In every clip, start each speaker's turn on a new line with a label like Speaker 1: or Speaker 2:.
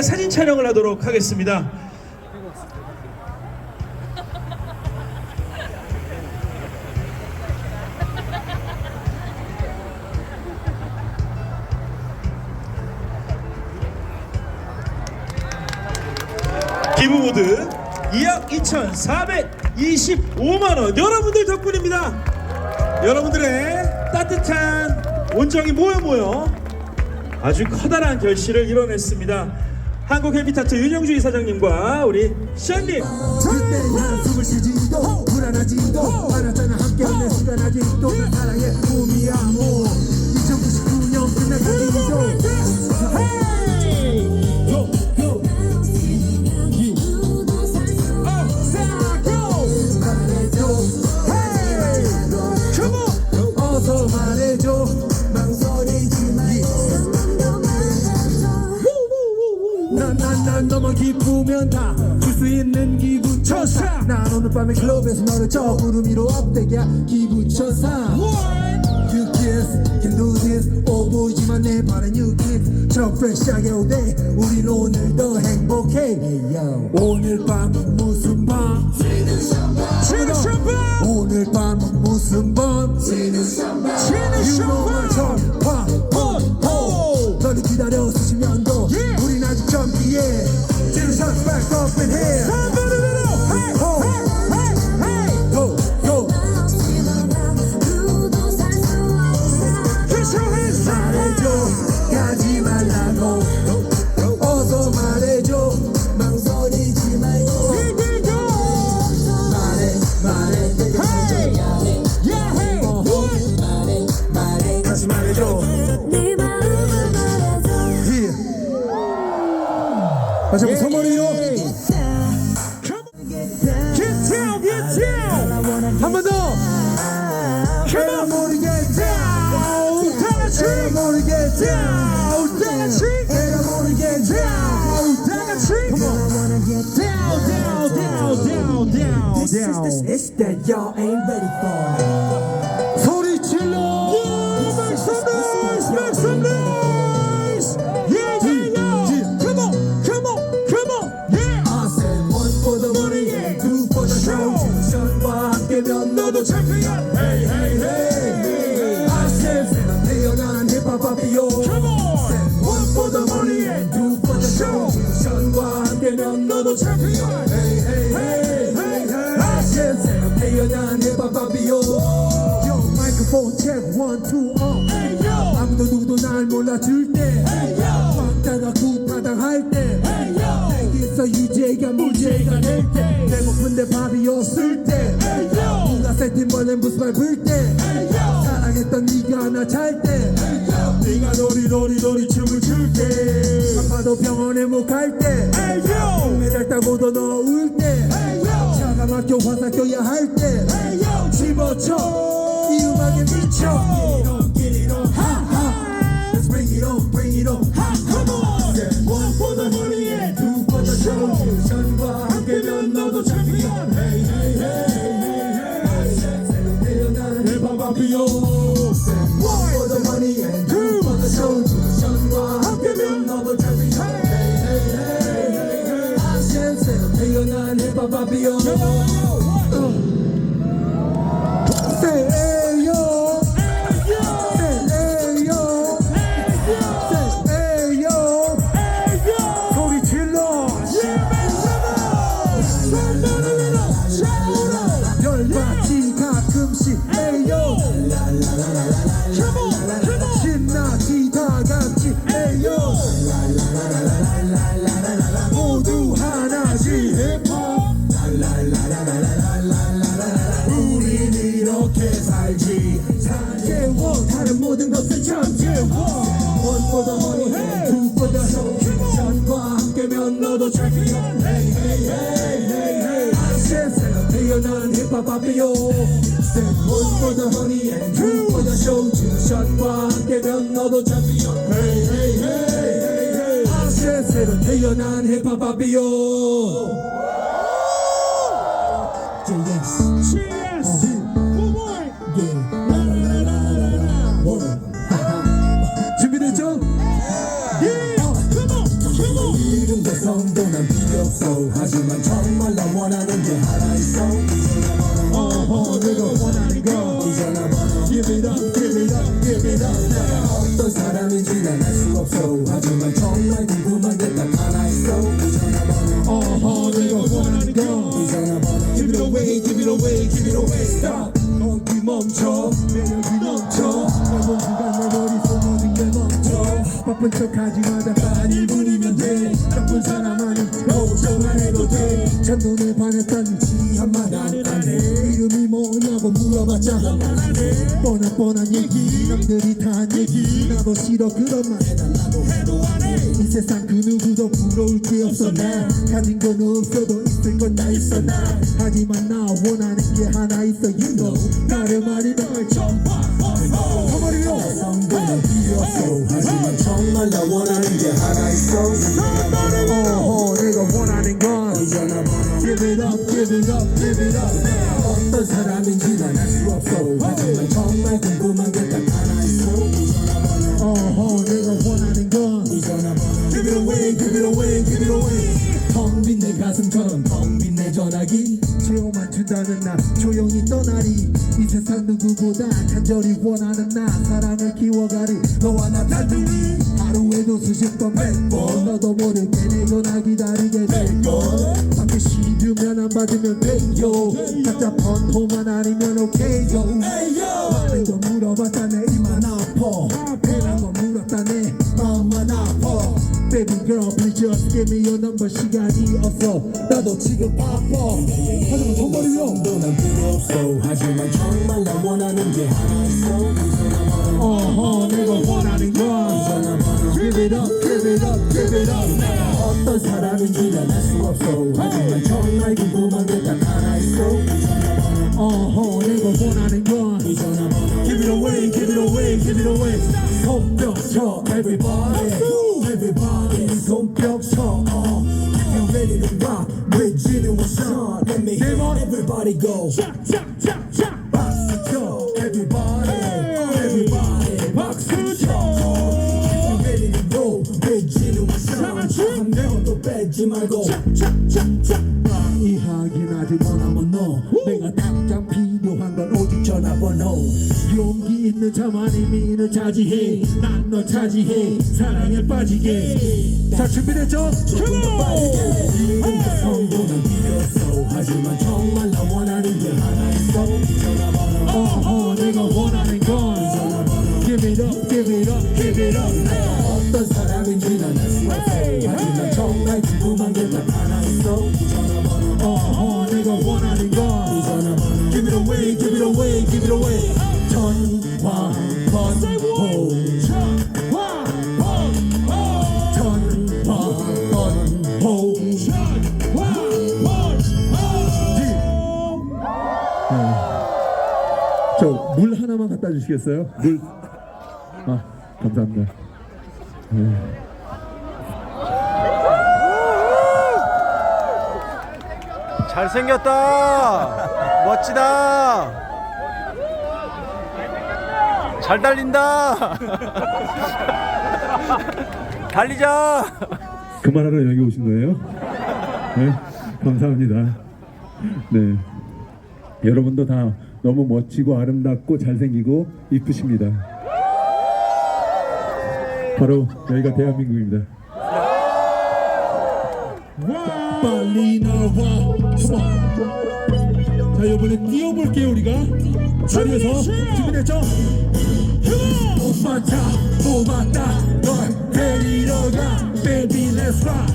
Speaker 1: 함께 사진 촬영을 하도록 하겠습니다. 기부모드 2억 2,425만 원 여러분들 덕분입니다. 여러분들의 따뜻한 온정이 모여 모여 아주 커다란 결실을 이뤄냈습니다. 한국 헤비타트 윤영주 이사장님과 우리 시안님.
Speaker 2: 그때 한숨을 쉬지도 불안하지도 않았잖아 함께 없는 순간 아직도 난 사랑의 꿈이야 뭐. 2099년 끝나가지도 난난난 너만 기쁘면 다 줄 수 있는 기분 천사. 난 오늘 밤에 클럽에서 너를 저 구름 위로 업되게 기분 천사. You kiss can do this. 오 보이지만 내 발은 you kiss. 저 프레시하게 오대 우린 오늘도 행복해. Hey, yo. 오늘 밤은 무슨 밤?
Speaker 1: 지는 샴푸
Speaker 2: 오늘 밤은 무슨 밤?
Speaker 1: 지는
Speaker 2: 유머와 전화 호 너를 기다려 수 I ain't ready for it. 날 몰라줄 때 왕따가 구타당할 때 여기서 유죄가 무죄가 될때 배고픈데 밥이 없을 때 누가 무슨 말 불때 사랑했던 네가 나 잘때
Speaker 1: hey yo,
Speaker 2: 네가 도리도리도리 춤을 출때 아파도 병원에 못 갈때 매달 따고도 너 울때
Speaker 1: hey yo,
Speaker 2: 차가 막혀 화사 껴야 할때. 집어쳐 이 음악에 미쳐 션과 함께면 너도 챔피언 Hey hey hey hey hey 파피오 One for the money and two for the show 션과 함께면 너도 챔피언 Hey hey hey hey hey 태어난 힙합 파피오 가끔씩 에요 for the show 션과 함께면 너도 Hey hey hey hey hey 아시안새로 태어난 힙합
Speaker 1: come on.
Speaker 2: 이름도 성도 난 필요 없어 하지만 정말 나 원하는 게 하나 있어 원하는 거 이잖아 번호 Give it away give it away give it away stop 거기 멈춰 매력이 넘쳐 짧은 시간 내 머릿속 모든 게 멈춰 바쁜 척 하지 마다 단 1분이면 돼 나쁜 사람 아닌 걱정 안 해도 돼 첫눈에 반했다는 한마디 안해 이름이 뭐냐고 물어봤자 뻔한 뻔한 얘기 남들이 다한 얘기 나도 싫어 그런 말 해달라고 해도 안 해이 세상 그 누구도 부러울 게 없어 나 가진 건 없어도 있을 건다 있어 나 하지만 나 원하는 게 하나 있어 you know. 다른 말이 널 전파 허머리로 성공은 필요. 없어 하지만 정말 나 원하는 게 하나 있어. 어허 내가 원하는 건 이잖아 Give it up give it up give it up 내가 어떤 사람인지 난 알 수 없어. 하지만 정말 궁금한 게딱 하나 있어. 어허 내가 원하는 건 이잖아 Give it away give it away give it away. 텅빈 내 가슴처럼 텅빈 내 전화기. 채워만 준다는 나 조용히 떠나리. 이 세상 누구보다 간절히 원하는 나 사랑을 키워가리. 너와 나 단둘이. 하루에도 수십 번 백번. 너도 모르게 내 전화 기다리게 될걸 밖에 시주면 안 받으면 돼요 각자 번호만 아니면 오케이요. 많은 거 물어봤다 내 입만 아파 Baby girl please just give me your number 시간이 없어 나도 지금 바빠 하지만 정말이요 난 필요 없어 하지만 정말 나 원하는 게 하나 있어 어허 내가 원하는 건 Give it up give it up give it up 내가 어떤 사람인지 난 알 수 없어 하지만 정말 궁금한 게 딱 하나 있어 어허 내가 원하는 건 Give it away give it away give it away 손뼉 쳐 everybody everybody everybody go 박수 용기 있는 미인을 차지해. 난 너 차지해. 사랑에 빠지게. 자 준비됐죠? 조금 더 빠지게 이름도 성공은 없어 하지만 정말 나 원하는 게 하나 있어. 전화번호. 어허 내가 원하는 건. Give it up give it up give it up. 내가 어떤 사람인지 난알수 없어. 하지만 정말 궁금한 게 딱 하나 있어. 전화번호. 어허 내가 원하는 건. Give it away give it away give it away
Speaker 3: 저물 하나만 갖다 주시겠어요? 물. 아 감사합니다.
Speaker 4: 잘생겼다. 멋지다. 잘 달린다. 달리자.
Speaker 3: 그만하러 여기 오신 거예요? 네, 감사합니다. 네, 여러분도 다 너무 멋지고 아름답고 잘생기고 이쁘십니다. 바로 여기가 대한민국입니다.
Speaker 2: 빨리 나와 자 이번에 뛰어볼게요 우리가 자리에서 준비됐죠? 뽑았다 뽑았다 널 데리러 가 Baby let's rock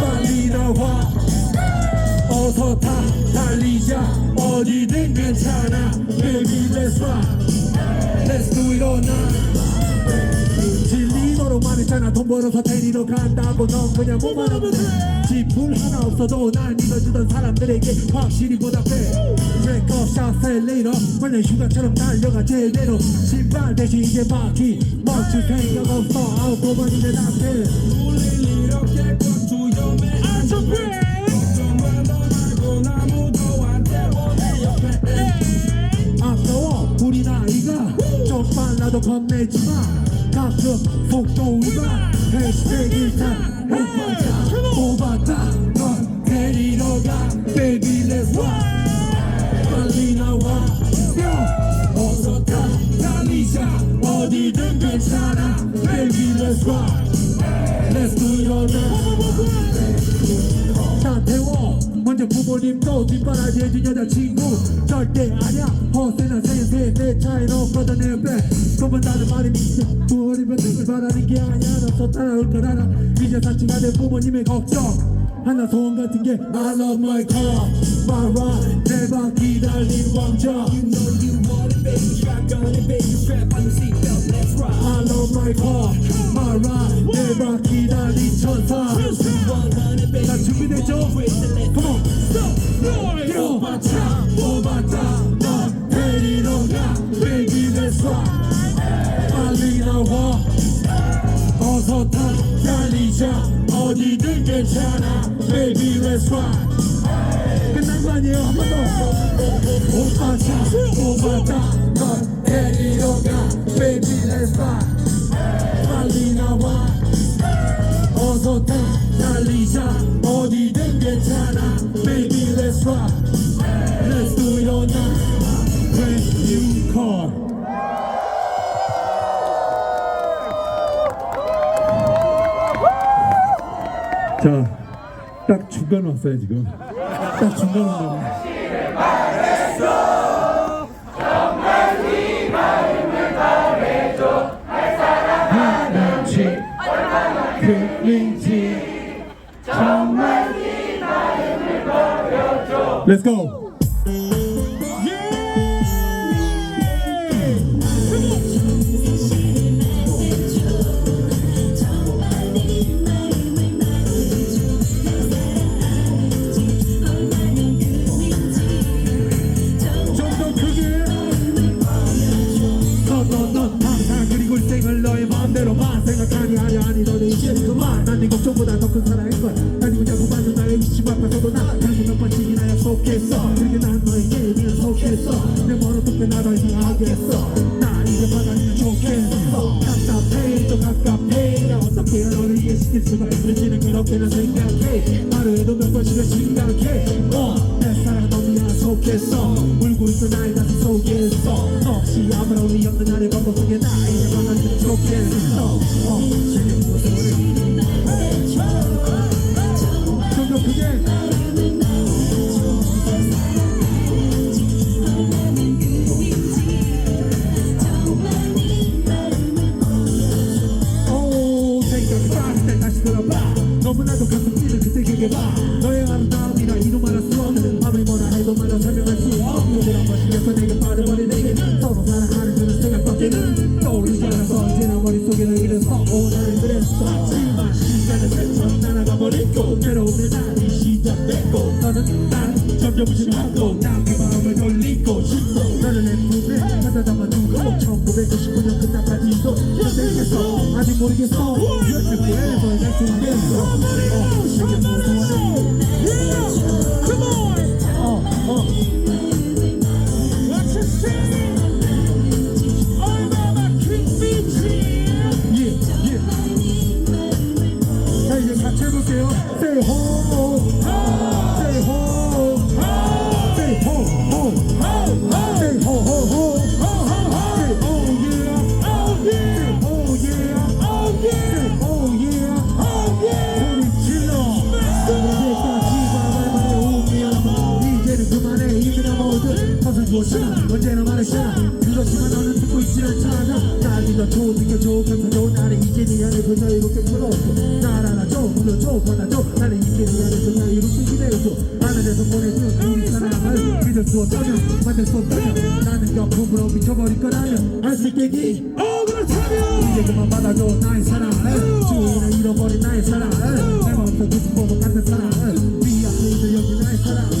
Speaker 2: 빨리 나와 어서 타 달리자 어디든 괜찮아 Baby let's rock Let's do it all night 했잖아. 돈 벌어서 데리러 간다고. 넌 그냥 뭐만 하면 돼. 지불 하나 없어도 날 믿어주던 사람들에게 확실히 보답해. 브레이크업 샷세 레이더 원래 휴가처럼 달려가 제대로. 신발 대신 이제 바퀴. 멈출 생각 없어. 나한테 우릴 이렇게 아까워. 우리 나이가 좀 빨라도 겁내지 마 가끔 복도가 해시태그다 오바다 오바다 넌 데리러 가 Baby let's walk 빨리 나와. 어서 가. 달리자. 어디든 괜찮아. Baby let's rock Let's do your dance. 자 태워. 먼저 부모님도 뒷바라지 해준 여자친구. 절대 아냐 허세나 생세 내 차에 넣어 뻗어내 배 그건 나는 말이 미쳐. 부모님은 등을 바라는 게 아니야. 너서 따라올 걸 알아 이제 사치가 된 부모님의 걱정. 하나 소원 같은 게 I love my car, my ride. 내방 기다린 왕자 Ride 빨리 나와 어서 타 달리자 어디든 괜찮아 Baby let's rock Let's do it all night Brand new car
Speaker 3: 자, 딱 중간 왔어요 지금. 딱 중간 왔나봐
Speaker 2: 그린지 정말
Speaker 3: Let's go.
Speaker 2: 걱정보다 더 큰 사랑일걸 난 이거 자꾸 봐줘 나의 위치 앞에서도 나 결국 몇 번씩이나 약속했어. 그렇게 난 너에게 약속했어. 내 멀어 떻게 나더 이상하게 했어. 나 이제 받아들면 좋겠어. 답답해 또 갑갑해. 나 어떻게 너 수가 있을지는 그렇게는 생각해 하루에도 몇 번씩은 심각해 어내 사랑 너무 약속했어 울고 있어 나의 속에서 혹시 아무런 의미 없는 나를 속에 나 이제 만났으면 좋겠어 어, 좀더 크게 언제나 말했잖아 그렇지만 너는 듣고 있지 않잖아 날 믿어줘 느껴줘. 감사줘 나는 이제 네 안에서 자유롭게 풀어줘 날 안아줘. 불러줘. 받아줘. 나는 이제 네 안에서 자유롭게 기대어줘. 하늘에서 보내준 우리 사랑을 믿을 수 없다면 만들 수 없다면 나는 거품으로 미쳐버릴 거라면 할수 있겠니? 어 그렇다면 이제 그만 받아줘. 나의 사랑을 주인을 잃어버린 나의 사랑을 내 마음속 그집보도 같은 사랑을 네 앞에 있는 여기 나의 사랑을.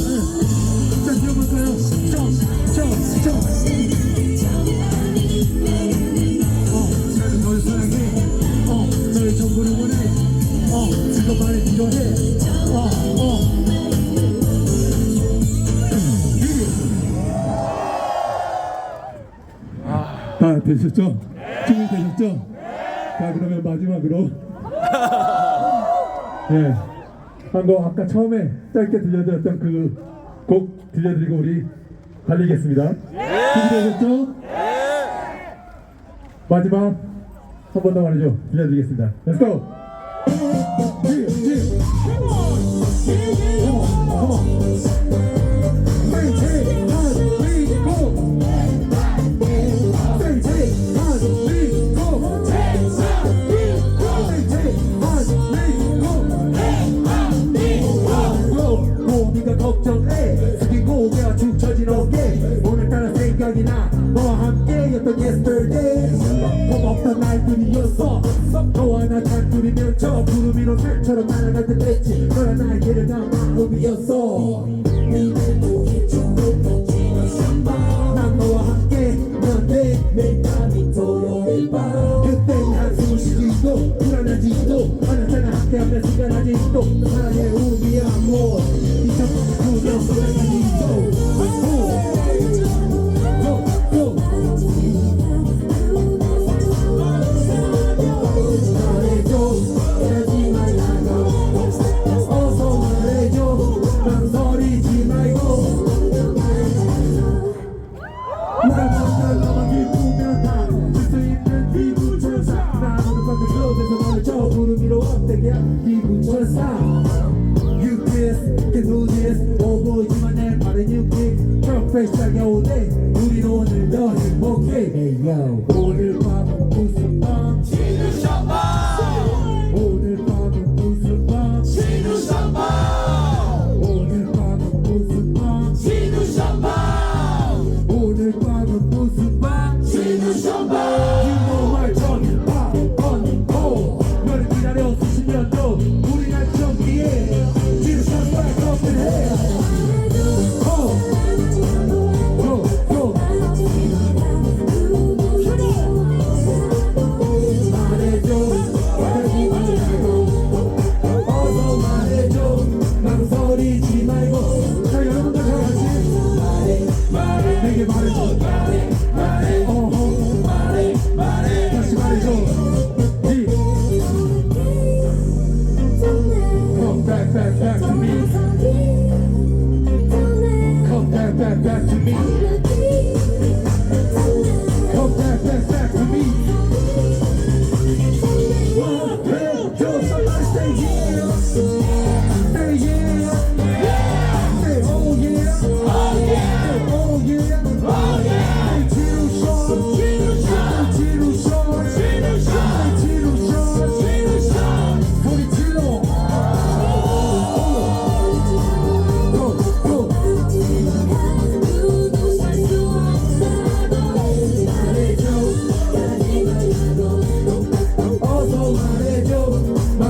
Speaker 2: 자 기억할까요?
Speaker 3: 다 되셨죠? 준비되셨죠? 자 그러면 마지막으로 네, 한곡 아까 처음에 짧게 들려드렸던 그 곡 들려드리고 우리 달리겠습니다. 준비되셨죠? 마지막
Speaker 2: 한 번 더 말이죠. 들려드리겠습니다. Let's go! Come come on, come on. 구름 위로 어떻게 기분 철사? You kiss, can do this 오보지만의 빠른 유기. 프로페셔널 오대 우리 오늘도 행복해. Hey, yo. 오늘 밤은 무슨